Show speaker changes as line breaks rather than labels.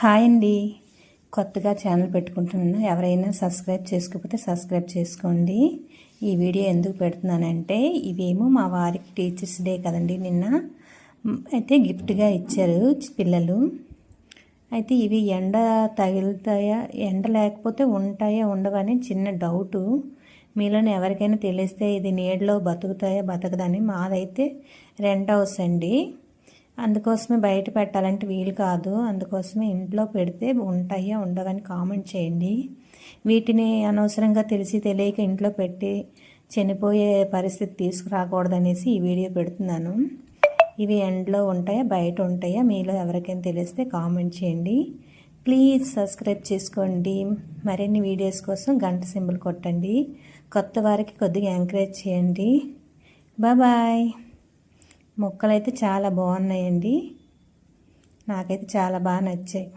Hi అండి. కొత్తగా channel పెట్టుకుంటున్నాను ఎవరైనా సబ్స్క్రైబ్ చేసుకోకపోతే సబ్స్క్రైబ్ చేసుకోండి. ఈ వీడియో ఎందుకు పెడుతున్నానంటే ఇవేమో మా వారికి టీచర్స్ డే కదండి నిన్న. అయితే గిఫ్ట్గా ఇచ్చారు పిల్లలు. అయితే ఇవి ఎండ తగులుతాయా ఎండ లేకపోతే ఉంటాయా ఉండవని చిన్న డౌటు. మీలోని ఎవరికైనా తెలిస్తే ఇది నీడలో బతుకుతాయా బతకదని మాదైతే రెంట్ హౌస్ అండి అందుకోసమే బయట పెట్టాలంటే వీలు కాదు. అందుకోసమే ఇంట్లో పెడితే ఉంటాయా ఉండవని కామెంట్ చేయండి. వీటిని అనవసరంగా తెలిసి తెలియక ఇంట్లో పెట్టి చనిపోయే పరిస్థితి తీసుకురాకూడదనేసి ఈ వీడియో పెడుతున్నాను. ఇవి ఎండ్లో ఉంటాయా బయట ఉంటాయా మీలో ఎవరికైనా తెలిస్తే కామెంట్ చేయండి. ప్లీజ్ సబ్స్క్రైబ్ చేసుకోండి. మరిన్ని వీడియోస్ కోసం గంట సింబల్ కొట్టండి. కొత్త వారికి కొద్దిగా ఎంకరేజ్ చేయండి. బాయ్ మొక్కలైతే చాలా బాగున్నాయండి. నాకైతే చాలా బాగా నచ్చాయి.